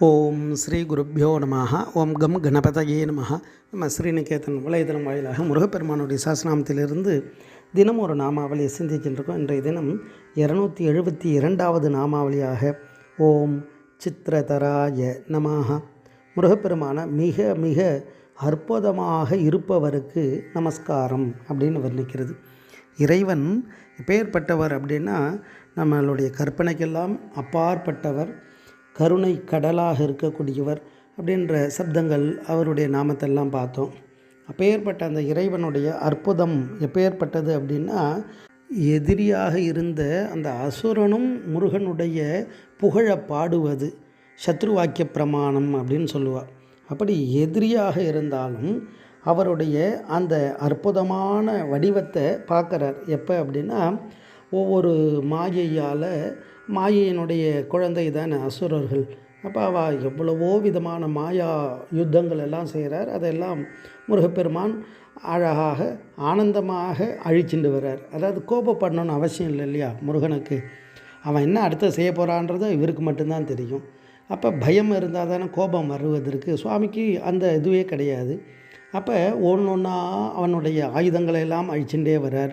ஓம் ஸ்ரீ குருப்பியோ நம ஓம் கம் கணபதயே நமஹ. நம்ம ஸ்ரீநிகேதன் வலைதளம் வாயிலாக முருகப்பெருமானுடைய சாசனாமத்திலிருந்து தினம் ஒரு நாமாவளியை சிந்திக்கின்றிருக்கோம். இன்றைய தினம் இரநூத்தி எழுபத்தி இரண்டாவது நாமாவளியாக ஓம் சித்திரதராய நமாக முருகப்பெருமான மிக மிக அற்புதமாக இருப்பவருக்கு நமஸ்காரம் அப்படின்னு வர்ணிக்கிறது. இறைவன் பெயர்பட்டவர் அப்படின்னா நம்மளுடைய கற்பனைக்கெல்லாம் அப்பாற்பட்டவர் கருணை கடலாக இருக்கக்கூடியவர் அப்படின்ற சப்தங்கள் அவருடைய நாமத்தெல்லாம் பார்த்தோம். அப்பேற்பட்ட அந்த இறைவனுடைய அற்புதம் எப்பேற்பட்டது அப்படின்னா எதிரியாக இருந்த அந்த அசுரனும் முருகனுடைய புகழ பாடுவது சத்ருவாக்கிய பிரமாணம் அப்படின்னு சொல்லுவாள் அப்படி எதிரியாக இருந்தாலும் அவருடைய அந்த அற்புதமான வடிவத்தை பார்க்குறார். எப்போ அப்படின்னா ஒவ்வொரு மாயையால் மாயையினுடைய குழந்தை தானே அசுரர்கள். அப்போ அவள் எவ்வளவோ விதமான மாயா யுத்தங்கள் எல்லாம் செய்கிறார். அதெல்லாம் முருகப்பெருமான் அழகாக ஆனந்தமாக அழிச்சுட்டு வர்றார். அதாவது கோபப்படணும்னு அவசியம் இல்லை இல்லையா முருகனுக்கு? அவன் என்ன அடுத்த செய்ய போகிறான்றது இவருக்கு மட்டும்தான் தெரியும். அப்போ பயம் இருந்தால் தானே கோபம் வருவதற்கு? சுவாமிக்கு அந்த இதுவே கிடையாது. அப்போ ஒன்று ஒன்றா அவனுடைய ஆயுதங்களை எல்லாம் அழிச்சுட்டே வர்றார்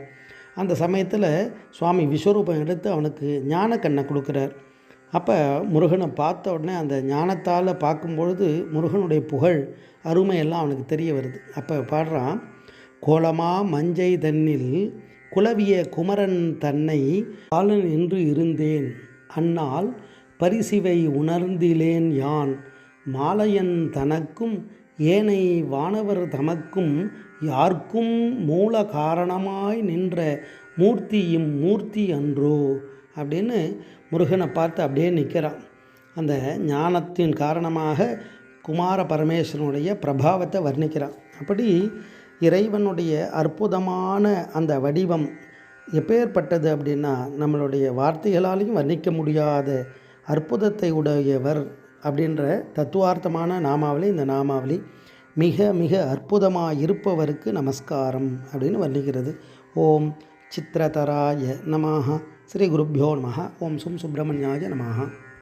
அந்த சமயத்தில் சுவாமி விஸ்வரூபம் எடுத்து அவனுக்கு ஞான கண்ணை கொடுக்குறார். அப்போ முருகனை பார்த்த உடனே அந்த ஞானத்தால் பார்க்கும்பொழுது முருகனுடைய புகழ் அருமையெல்லாம் அவனுக்கு தெரிய வருது. அப்போ பாடுறான் கோலமா மஞ்சை தன்னில் குலவிய குமரன் தன்னை பாலன் என்று இருந்தேன். அன்னால் பரிசிவை உணர்ந்திலேன் யான்? மாலையன் தனக்கும் ஏனை வானவர் தமக்கும் யார்க்கும் மூல காரணமாய் நின்ற மூர்த்தியும் மூர்த்தி அன்றோ? அப்படின்னு முருகனை பார்த்து அப்படியே நிற்கிறான். அந்த ஞானத்தின் காரணமாக குமார பரமேஸ்வரனுடைய பிரபாவத்தை வர்ணிக்கிறான். அப்படி இறைவனுடைய அற்புதமான அந்த வடிவம் எப்பேற்பட்டது அப்படின்னா நம்மளுடைய வார்த்தைகளாலையும் வர்ணிக்க முடியாத அற்புதத்தை உடையவர் அப்படின்ற தத்துவார்த்தமான நாமாவளி இந்த நாமாவளி மிக மிக அற்புதமாக இருப்பவருக்கு நமஸ்காரம் அப்படின்னு வர்ணிக்கிறது. ஓம் சித்திரதராய நமாக ஸ்ரீ குருப்பியோ நமஹ. ஓம் சும் சுப்பிரமணியாய நமஹ.